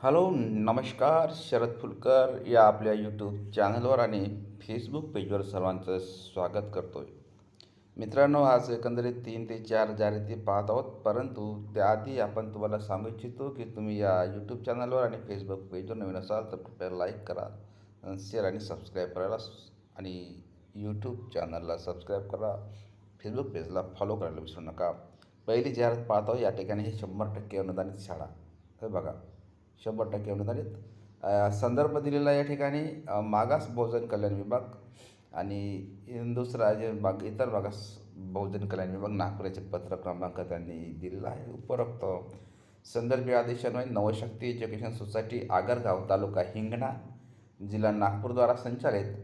Hello नमस्कार शरद फुलकर या आपल्या यूट्यूब चॅनलवर आणि फेसबुक पेजवर सर्वांचं स्वागत करतो आहे मित्रांनो आज एकंदरीत तीन ते चार जाहिराती पाहत आहोत परंतु त्याआधी आपण तुम्हाला सांगू इच्छितो की तुम्ही या यूट्यूब चॅनलवर आणि फेसबुक पेजवर नवीन असाल तर कृपया लाईक करा शेअर आणि सबस्क्राईब करायला आणि यूट्यूब चॅनलला सबस्क्राईब करा फेसबुक पेजला फॉलो करायला विसरू नका. पहिली जाहिरात पाहत आहोत या ठिकाणी हे शंभर टक्के अनुदानित शाळा. हे बघा. शंभर टक्के होण्यात आलेत संदर्भ दिलेला या ठिकाणी मागास बहुजन कल्याण विभाग आणि दुसरा जे भाग इतर मागास बहुजन कल्याण विभाग नागपुराचे पत्र क्रमांक त्यांनी दिलेला आहे. उपरोक्त संदर्भ आदेशान्वये नवशक्ती एज्युकेशन सोसायटी आगरगाव तालुका हिंगणा जिल्हा नागपूरद्वारा संचालित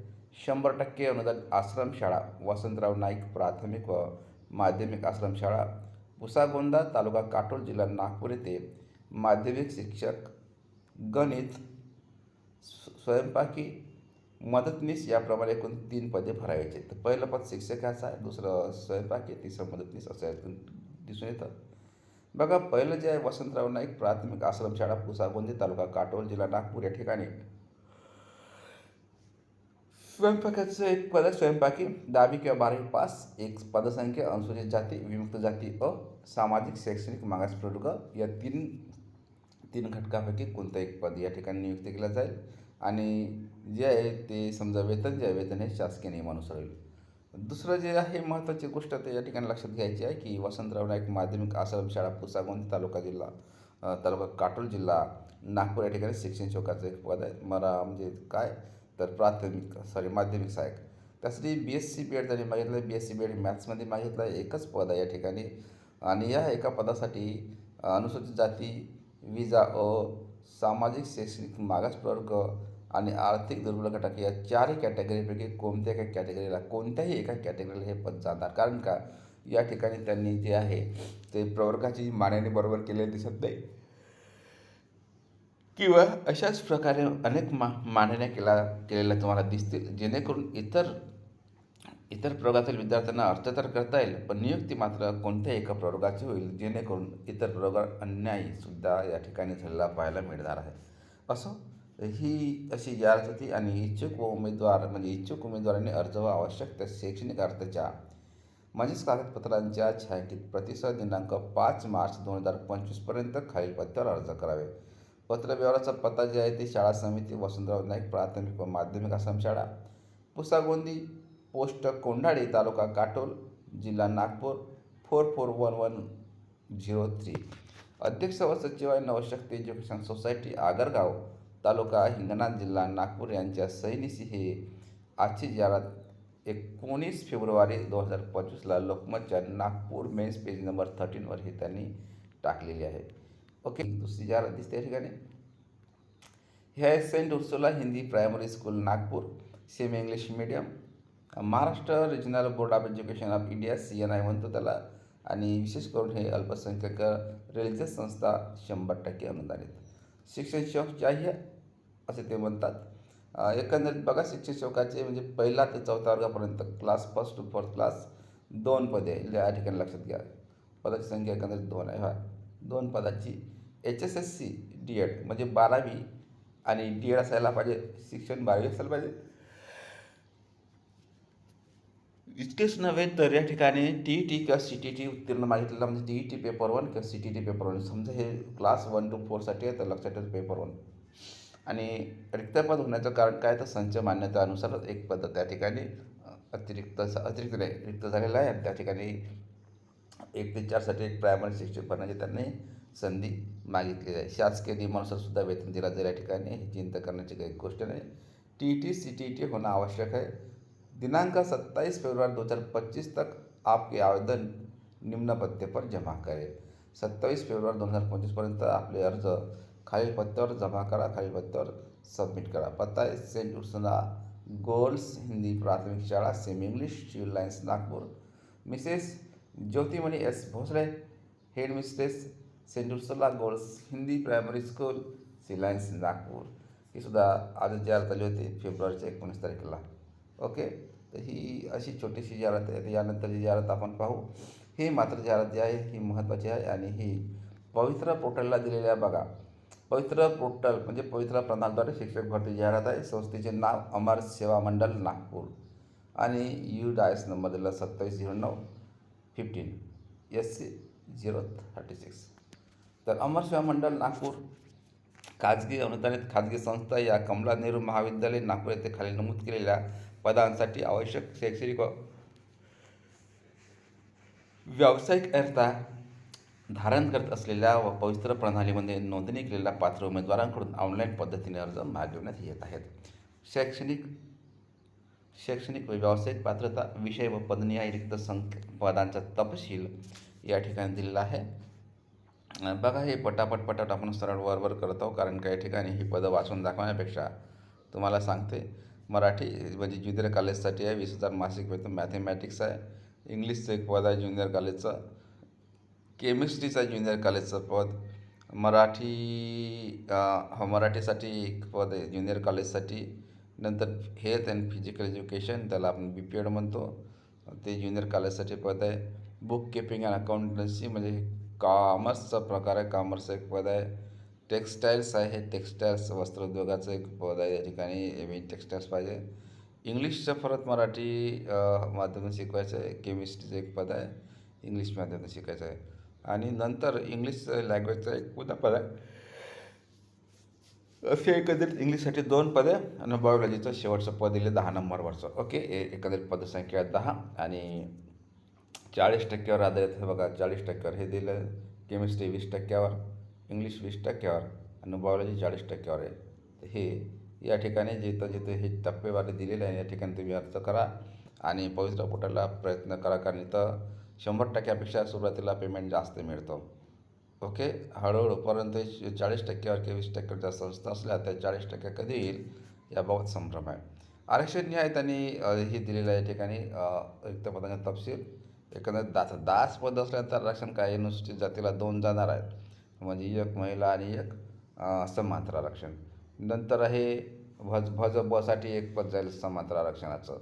शंभर टक्के अनुदानित आश्रमशाळा वसंतराव नाईक प्राथमिक व माध्यमिक आश्रमशाळा पुसागोंदा तालुका काटोल जिल्हा नागपूर येथे माध्यमिक शिक्षक गणित स्वयंपाकी मदतनीस याप्रमाणे एकूण तीन पदे भरायचे. तर पहिलं पद शिक्षकाचं आहे दुसरं स्वयंपाकी तिसरं मदतनीस असं यातून दिसून येतं बघा पहिलं जे आहे वसंतराव नाईक प्राथमिक आश्रमशाळा पुसागोंदी तालुका काटोल जिल्हा नागपूर या ठिकाणी. स्वयंपाकाचं एक पद स्वयंपाकी. दहावी किंवा बारावी पास एक पदसंख्या अनुसूचित जाती विमुक्त जाती अ सामाजिक शैक्षणिक मागास प्रवर्ग या तीन तीन घटकापैकी कोणतं एक पद या ठिकाणी नियुक्त केलं जाईल? आणि जे आहे ते समजा वेतन जे आहे वेतन हे शासकीय नियमानुसार होईल. दुसरं जे आहे महत्त्वाची गोष्ट ते या ठिकाणी लक्षात घ्यायची आहे की वसंतराव नाईक माध्यमिक आश्रम शाळा पुसागोंदी तालुका जिल्हा तालुका काटोल जिल्हा नागपूर या ठिकाणी शिक्षण शोकाचं एक पद आहे. मरा म्हणजे काय? तर प्राथमिक सॉरी माध्यमिक सहाय्यक. त्यासाठी B S C B Ed त्यांनी मागितलं B S C B Ed मॅथ्समध्ये मागितलं आहे एकच पद आहे या ठिकाणी. आणि या एका पदासाठी अनुसूचित जाती विजा अ सामाजिक शैक्षणिक मागास प्रवर्ग आणि आर्थिक दुर्बल घटक या चारही कॅटेगरीपैकी कोणत्या एका कॅटेगरीला कोणत्याही एका कॅटेगरीला हे पद जाणार? कारण का? या ठिकाणी त्यांनी जे आहे ते प्रवर्गाची मान्याने बरोबर केलेली दिसत नाही. किंवा अशाच प्रकारे अनेक मा मांडण्या केला केलेल्या तुम्हाला दिसतील. जेणेकरून इतर इतर प्रयोगातील विद्यार्थ्यांना अर्थ तर करता येईल पण नियुक्ती मात्र कोणत्या एका प्रयोगाची होईल जेणेकरून इतर प्रयोगावर अन्यायसुद्धा या ठिकाणी झालेला पाहायला मिळणार आहे. असो ही अशी जाहिरात होती आणि इच्छुक व उमेदवार म्हणजे इच्छुक उमेदवारांनी अर्ज व आवश्यक त्या शैक्षणिक अर्थाच्या म्हणजेच कागदपत्रांच्या छायांकित प्रतिसाद दिनांक पाच मार्च दोन हजार पंचवीसपर्यंत खालील पत्त्यावर अर्ज करावे. पत्रव्यवहाराचा पत्ता जे आहे ते शाळा समिती वसंतराव नाईक प्राथमिक व माध्यमिक आश्रमशाळा पुसागोंदी पोस्ट कोंढाळी तालुका काटोल जिल्हा Nagpur four four one one zero three. अध्यक्ष व सचिव आहे नवशक्ती एज्युकेशन सोसायटी आगरगाव तालुका हिंगणा जिल्हा नागपूर यांच्या सैनिशी हे आजची जाहिरात एकोणीस फेब्रुवारी दोन हजार पंचवीसला लोकमतच्या नागपूर मेन्स पेज नंबर थर्टीनवर हे त्यांनी टाकलेली आहे. ओके दुसरी जाहिरात दिसते या ठिकाणी. हे आहे Saint Ursula Hindi primary school Nagpur semi English medium. Maharashtra regional board of education of India C N I म्हणतो त्याला. आणि विशेष करून हे अल्पसंख्याक रेल्वे संस्था शंभर टक्के अनुदानित. शिक्षण शौक चाहिए असे ते म्हणतात. एकंदरीत बघा शिक्षण शौकाचे म्हणजे पहिला ते चौथ्या वर्गापर्यंत class first to fourth class दोन पदे या ठिकाणी लक्षात घ्या. पदाची संख्या एकंदरीत दोन आहे हा. दोन पदाची H S S C D Ed म्हणजे बारावी आणि डी एड असायला पाहिजे. शिक्षण बारावी असायला पाहिजे. इतकेच नव्हे तर या ठिकाणी टी ई टी किंवा सी टी टी उत्तीर्ण मागितलेला म्हणजे T E T paper one किंवा C T T paper one समजा हे क्लास वन टू फोरसाठी आहे तर लक्षात ठेवा पेपर वन आणि रिक्तपद होण्याचं कारण काय? तर संच मान्यतेनुसारच एक पद त्या ठिकाणी अतिरिक्त अतिरिक्त नाही रिक्त झालेला आहे. आणि त्या ठिकाणी एक ते चारसाठी एक प्रायमरी शिक्षक बनण्याची त्यांनी संधी मागितलेली आहे. शासकीय नियमानुसार सुद्धा वेतन दिला जर या ठिकाणी. हे चिंता करण्याची काही गोष्ट नाही. T E T C T E T होणं आवश्यक आहे. दिनांक सत्ताईस फरवरी दो हज़ार पच्चीस तक आपके आवेदन निम्न पत्ते पर जमा करें। सत्तावीस फेब्रुवारी दोन हजार पंचवीसपर्यंत आपले अर्ज खालील पत्त्यावर जमा करा खालील पत्त्यावर सबमिट करा। पत्ता आहे सेंट उर्सना गोल्स हिंदी प्राथमिक शाळा semi English civil lines Nagpur. Mrs Jyotimani S Bhosale head mistress Saint Ursula girls Hindi primary school civil lines Nagpur. ही सुद्धा आज जाहीर झाली होती फेब्रुवारीच्या एकोणीस तारखेला। ओके तर ही अशी छोटीशी जाहिरात आहे. यानंतरची जाहिरात आपण पाहू. ही मात्र जाहिरात जी आहे ही महत्त्वाची आहे आणि ही पवित्र पोर्टलला दिलेल्या बघा. पवित्र पोर्टल म्हणजे पवित्र प्रणालीद्वारे शिक्षक भरती जाहिरात आहे. संस्थेचे नाव अमर सेवा मंडळ नागपूर. आणि यू डायस नंबर दिला सत्तावीस झिरो नऊ fifteen S C zero thirty six तर अमर सेवा मंडळ नागपूर. खाजगी अनुदानित खाजगी संस्था या कमला नेहरू महाविद्यालय नागपूर येथे खाली नमूद केलेल्या पदांसाठी आवश्यक शैक्षणिक व व्यावसायिक अर्थ धारण करत असलेल्या व पवित्र प्रणालीमध्ये नोंदणी केलेल्या पात्र उमेदवारांकडून ऑनलाईन पद्धतीने अर्ज मागविण्यात येत आहेत. शैक्षणिक शैक्षणिक व व्यावसायिक पात्रता विषय व पदनिहाय रिक्त संख पदांचा तपशील या ठिकाणी दिलेला आहे. बघा हे पटापट पटापट आपण सरळ वर वर करत आहोत कारण काही ठिकाणी ही पदं वाचून दाखवण्यापेक्षा तुम्हाला सांगते मराठी म्हणजे ज्युनियर कॉलेजसाठी आहे वीस हजार मासिक वेतन मॅथेमॅटिक्स आहे. इंग्लिशचं एक पद आहे ज्युनियर कॉलेजचं. केमिस्ट्रीचं ज्युनियर कॉलेजचं पद. मराठी हा हो, मराठीसाठी एक पद आहे ज्युनियर कॉलेजसाठी. नंतर हेल्थ अँड फिजिकल एज्युकेशन त्याला आपण बी पी एड म्हणतो. ते ज्युनियर कॉलेजसाठी पद आहे. बुक किपिंग अँड अकाउंटन्सी म्हणजे कॉमर्सचा प्रकार आहे. कॉमर्सचं एक पद आहे. टेक्स्टाईल्स आहे टेक्स्टाईल्स वस्त्रोद्योगाचं एक पद आहे. या ठिकाणी एम टेक्स्टाईल्स पाहिजे. इंग्लिशचं परत मराठी अं, माध्यमातून शिकवायचं आहे. केमिस्ट्रीचं एक पद आहे. इंग्लिश माध्यमातून शिकायचं आहे. आणि नंतर इंग्लिश लँग्वेजचं एक पुन्हा पद आहे. असे एकंदरीत इंग्लिशसाठी दोन पदे आणि बायोलॉजीचं शेवटचं पद दिले दहा नंबरवरचं. ओके ए एकंदरीत पदसंख्या दहा आणि चाळीस टक्क्यावर आधारित हे बघा चाळीस टक्क्यावर हे दिलं. केमिस्ट्री वीस टक्क्यावर. इंग्लिश वीस टक्क्यावर आणि बायोलॉजी चाळीस टक्क्यावर आहे. तर हे या ठिकाणी जिथं जिथं हे टप्पेवारी दिलेले आहे या ठिकाणी तुम्ही अर्ज करा आणि पवित्र पोटाला प्रयत्न करा कारण इथं शंभर टक्क्यापेक्षा सुरुवातीला पेमेंट जास्त मिळतं. ओके हळूहळू परंतु चाळीस टक्क्यावर किंवा वीस टक्क्यावर ज्या संस्था असल्या त्या चाळीस टक्के कधी येईल याबाबत संभ्रम आहे. आरक्षण न्याय त्यांनी हे दिलेलं आहे या ठिकाणी रिक्तपदांचा रिक्त पदांचा तपशील. एकंदर दास दास पद असल्यानंतर आरक्षण काय अनुसूचित जातीला दोन जाणार आहेत. म्हणजे एक महिला आणि एक समांतर आरक्षण. नंतर आहे भज भज बसाठी एक पद जाईल समांतर आरक्षणाचं.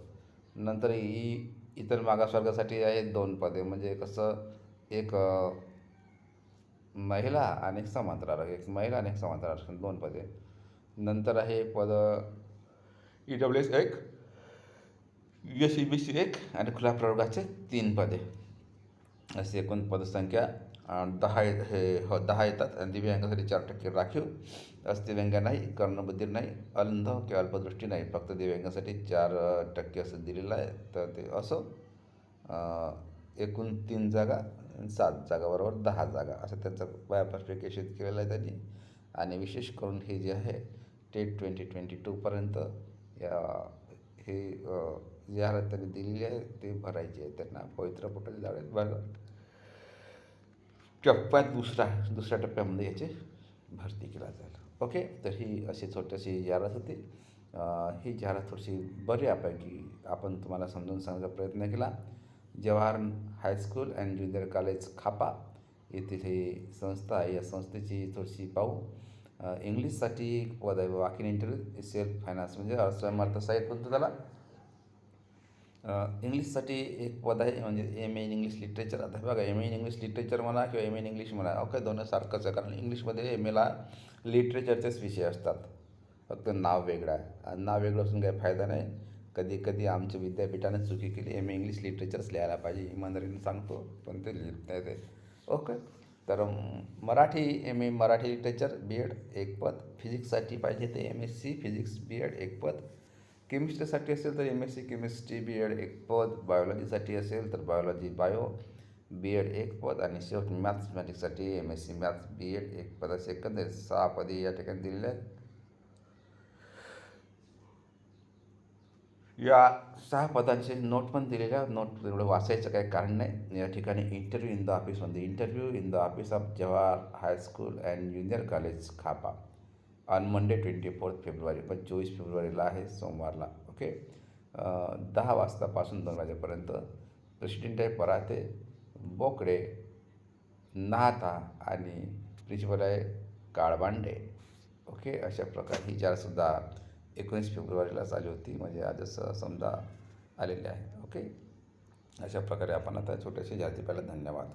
नंतर ई इतर मागासवर्गासाठी आहे दोन पदे म्हणजे कसं एक महिला आणि एक समांतर आरक्षण एक महिला आणि एक समांतर आरक्षण दोन पदे. नंतर आहे पद ई डब्ल्यू एस एक U S E B C एक आणि खुल्या प्रवर्गाचे तीन पदे. अशी एकूण पदसंख्या दहा हे हो दहा येतात. आणि दिव्यांगासाठी चार टक्के राखीव. अस्थिव्यंग नाही कर्णबधीर नाही अंध किंवा अल्पदृष्टी नाही. फक्त दिव्यांगासाठी चार टक्के असं दिलेलं आहे. तर ते असं एकूण तीन जागा सात जागाबरोबर दहा जागा. असं त्यांचं व्यापस्पेकेशित केलेलं आहे त्यांनी. आणि विशेष करून हे जे आहे टेट ट्वेंटी ट्वेंटी टूपर्यंत या हे जी जाहिरात त्यांनी दिलेली आहे ते भरायची आहे त्यांना. पवित्र पोटल जावेत बघा. टप्प्यात दुसरा दुसऱ्या टप्प्यामध्ये याची भरती केला जाईल. ओके? तर ही अशी छोटीशी जाहिरात होती. ही जाहिरात थोडीशी बऱ्यापैकी आपण तुम्हाला समजून सांगण्याचा प्रयत्न केला. Jawahar high school and junior college Khapa. येथील ही संस्था आहे. या संस्थेची थोडीशी पाहू. इंग्लिशसाठी एक वाकिन इंटरव्ह्यू सेल्फ फायनान्स म्हणजे अर्थसमर्थ साहित्य म्हणतो त्याला? इंग्लिशसाठी एक पद आहे म्हणजे M A in English literature आता बघा M A in English literature म्हणा किंवा एम ए इन इंग्लिश म्हणा ओके दोन्ही सारखंच आहे. कारण इंग्लिशमध्ये एम एला लिटरेचरचेच विषय असतात. फक्त नाव वेगळं आहे. आणि नाव वेगळं असून काही फायदा नाही. कधी कधी आमच्या विद्यापीठाने चुकी केली. एम ए इंग्लिश लिटरेचरच लिहायला पाहिजे इमानदारीने सांगतो पण ते लिहित नाही ते ओके तर Marathi M A Marathi literature B Ed एक पद. फिजिक्ससाठी पाहिजे ते M S C physics B Ed एक पद. केमिस्ट्रीसाठी असेल तर M S C chemistry B Ed एक पद बायोलॉजीसाठी असेल तर बायोलॉजी बायो बी एड एक पद आणि शेवट मॅथमॅटिक्ससाठी M S C maths B Ed एक पद. असे एकंदरीत सहा पदे या ठिकाणी दिलेले आहेत. या सहा पदांचे नोट पण दिलेले आहेत. नोट एवढं वाचायचं काही कारण नाही. या ठिकाणी इंटरव्ह्यू इन द ऑफिसमध्ये interview in the office of Jawahar high school and junior college Khapa on Monday twenty fourth February पण चोवीस फेब्रुवारीला आहे सोमवारला ओके दहा वाजतापासून दोन वाजेपर्यंत प्रेसिडेंट आहे पराते बोकडे नाहता आणि प्रिन्सिपल आहे काळबांडे ओके अशा प्रकारे ही जारसुद्धा एकोणीस फेब्रुवारीला चालू होती म्हणजे आजच समजा आलेली आहे ओके अशा प्रकारे आपण आता छोट्याशा जाती पहिला धन्यवाद.